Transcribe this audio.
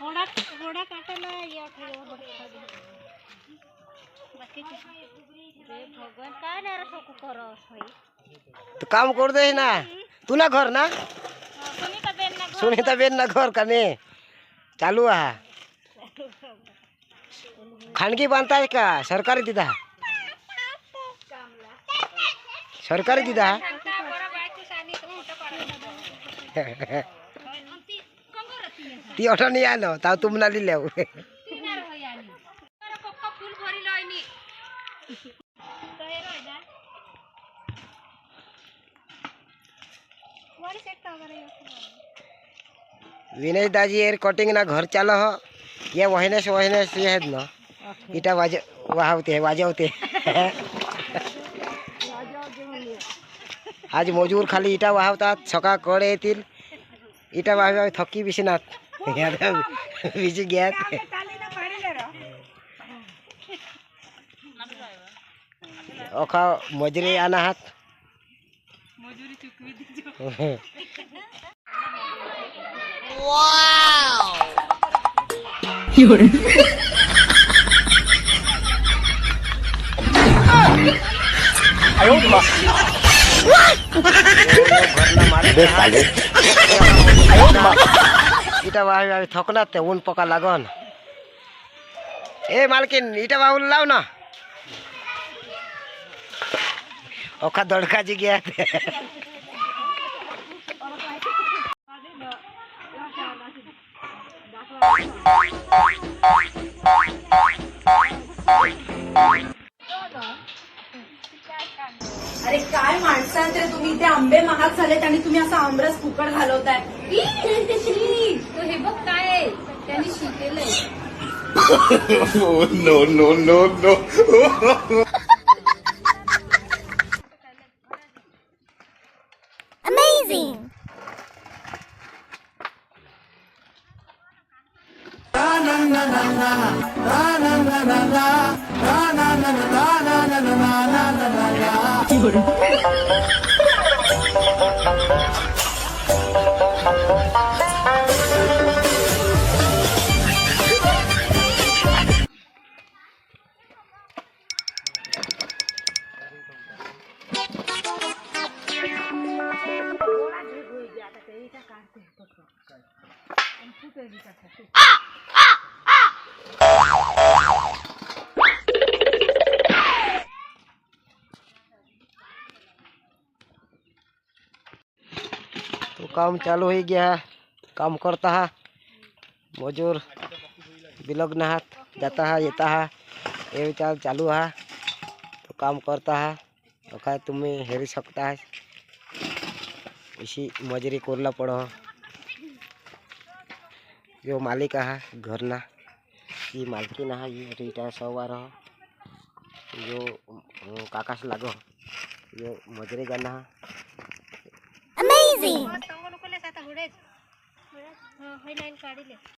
घोडा घोडा या भगवान तो काम कर दे ना। तू ना घर ना? सुनीता बेन ना घर। सुनीता बेन ना घर का नाही चालू आहे खानगी बांधताय का? सरकारी दिदा सरकारी दिदा ती ती अठा नाही आलो तुम का बरं विनय दाजी एर कटिंग ना घर चालो हो। ये वहिनेस वहिनेस ये आहेत ना इटा वाज वाहवते वाजवते आज मजूर खाली इटा वाहवतात सकाळ कडे येतील इटा वाहवे थकी बिशनात बिजी घ्यात अखा मजुरी आना हात मजुरी ইটা ভাই, আমি থকলাতে উন পোকা লাগন। এ মালকিন, ইটা বাউল লাও না। ওখা দড়কা জি গিয়া Thank. अरे काय माणसांचे तुम्ही? ते आंबे महाग झालेत आणि तुम्ही असा आमरस फुकट घालवताय. ई, श्री, तो हे बघ काय आहे? त्यांनी शिकेलंय. No, no, no, no. Ah! Ah! Ah! काम चालू हो गया है। काम करता है। मजूर बिलग्न है जाता है येता है। ये विचार चालू है। तो काम करता है। तो तुम्ही हेरी सकता है। इसी मजुरी करला पड़ो। यो मालिक है घर ना ये मालकी ना ये रिटायर सवार हो। अं, काकास लागो। ये मजुरी जाना easy.